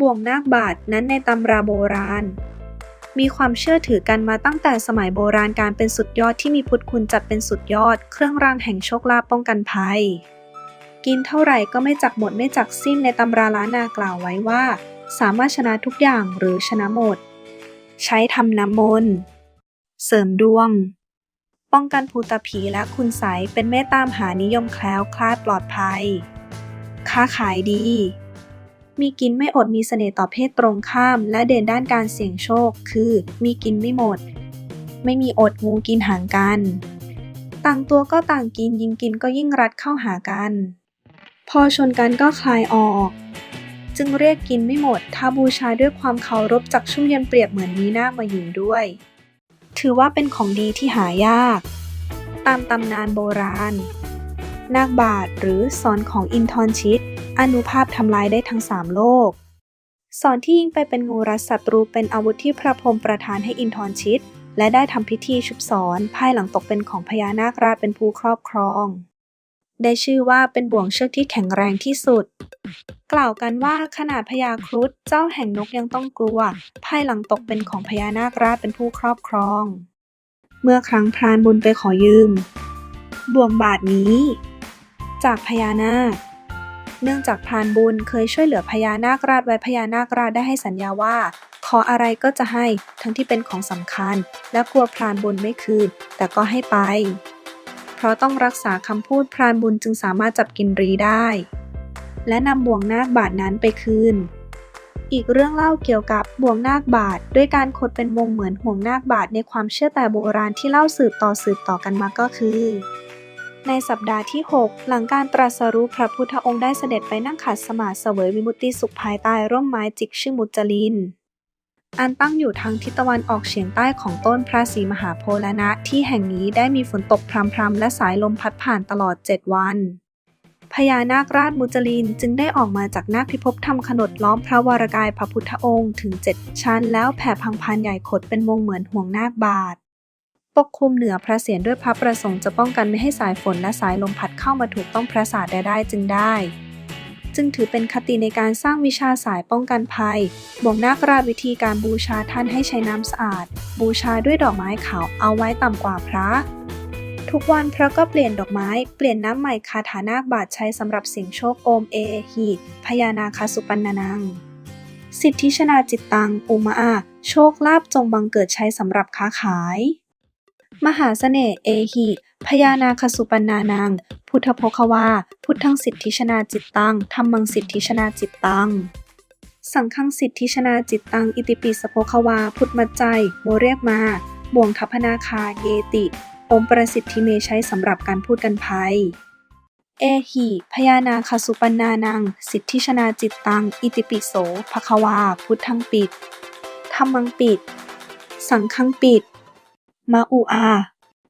บ่วงนาคบาทนั้นในตำราโบราณ มีความเชื่อถือกันมาตั้งแต่สมัยโบราณการเป็นสุดยอดที่มีพุทธคุณจัดเป็นสุดยอด เครื่องรางแห่งโชคลาภป้องกันภัย กินเท่าไหร่ก็ไม่จักหมดไม่จักสิ้นในตำราล้านนากล่าวไว้ว่า สามารถชนะทุกอย่างหรือชนะหมด ใช้ทำน้ำมนต์เสริมดวง ป้องกันภูตผีและคุณไสเป็นเมตตามหานิยมแคล้วคลาดปลอดภัย ค้าขายดี มีกินไม่อดมีเสน่ห์ต่อเพศตรงข้าม และเด่นด้านการเสี่ยงโชค คือ มีกินไม่หมด ไม่มีอดงูกินหางกัน ต่างตัวก็ต่างกินยิ่งกินก็ยิ่งรัดเข้าหากัน พอชนกันก็คลายออก จึงเรียกกินไม่หมด ถ้าบูชาด้วยความเคารพจากชุ่มเย็นเปรียบเหมือนมีหน้ามาหยินด้วย ถือว่าเป็นของดีที่หายาก ตามตำนานโบราณ นาคบาทหรือสอนของอินทรชิต อนุภาพทำลายได้ทั้งสามโลก สอนที่ยิงไปเป็นงูรัดศัตรูเป็นอาวุธที่พระพรหมประทานให้อินทรชิต และได้ทำพิธีชุบสอน ภายหลังตกเป็นของพญานาคราชเป็นผู้ครอบครอง ได้ชื่อว่าเป็นบ่วงเชือกที่แข็งแรงที่สุด กล่าวกันว่าขนาดพญาครุฑเจ้าแห่งนกยังต้องกลัว ภายหลังตกเป็นของพญานาคราชเป็นผู้ครอบครอง เมื่อครั้งพรานบุญไปขอยืมบ่วงบาทนี้ จากพญานาค เนื่องจากพรานบุญเคยช่วยเหลือพญานาคราชไว้พญานาคราชได้ให้สัญญาว่า ขออะไรก็จะให้ทั้งที่เป็นของสำคัญ และกลัวพรานบุญไม่คืน แต่ก็ให้ไป เพราะต้องรักษาคำพูดพรานบุญจึงสามารถจับกินรีได้ และนำบ่วงนาคบาทนั้นไปคืนอีกเรื่องเล่าเกี่ยวกับบ่วงนาคบาทด้วยการขดเป็นวงเหมือนห่วงนาคบาทในความเชื่อแต่โบราณที่เล่าสืบต่อสืบต่อกันมาก็คือ ในสัปดาห์ที่ 6 หลังการตรัสรู้พระพุทธองค์ได้เสด็จไปนั่งขัดสมาธิเสวยวิมุตติสุขภายใต้ร่มไม้จิกชื่อมุจลิน อันตั้งอยู่ทางทิศตะวันออกเฉียงใต้ของต้นพระศรีมหาโพธิ์และที่แห่งนี้ได้มีฝนตกพรำๆและสายลมพัดผ่านตลอด 7 วันพญานาคราชมุจลินจึงได้ออกมาจากนาคพิภพทำขนดล้อมพระวรกายพระพุทธองค์ถึง7ชั้นแล้วแผ่พังพานใหญ่ขดเป็นวงเหมือนห่วงนาคบาท ปกคลุมเหนือพระเศียรด้วยพระประสงค์จะป้องกันไม่ให้สายฝนและสายลมพัดเข้ามาถูกต้องพระศาสตร์ได้จึงได้ จึงถือเป็นคติในการสร้างวิชาสายป้องกันภัยบ่วงนาคราวิธีการบูชาท่านให้ใช้น้ำสะอาด บูชาด้วยดอกไม้ขาวเอาไว้ต่ำกว่าพระ ทุกวันพระก็เปลี่ยนดอกไม้ เปลี่ยนน้ำใหม่คาถานาคบาทใช้สำหรับเสียงโชคโอมเอเอฮีพญานาคาสุปันนานังสิทธิชนาจิตตังอุมาอาโชคลาภจงบังเกิดใช้สำหรับค้าขาย มหาเสน่ห์เอหิพญานาคสุปันนานังพุทธโภควา พุทธังสิทธิชนาจิตตังธรรมังสิทธิชนาจิตตัง สังฆังสิทธิชนาจิตตัง อิติปิสโภควา พุทธมัจใจโมเรียกมา บ่วงทัพนาคาเยติ อมประสิทธิเมใช้สำหรับการพูดกันภัย เอหิพญานาคสุปันนานัง สิทธิชนาจิตตัง อิติปิโสภควา พุทธังปิดธรรมังปิด สังฆังปิด มาอุอา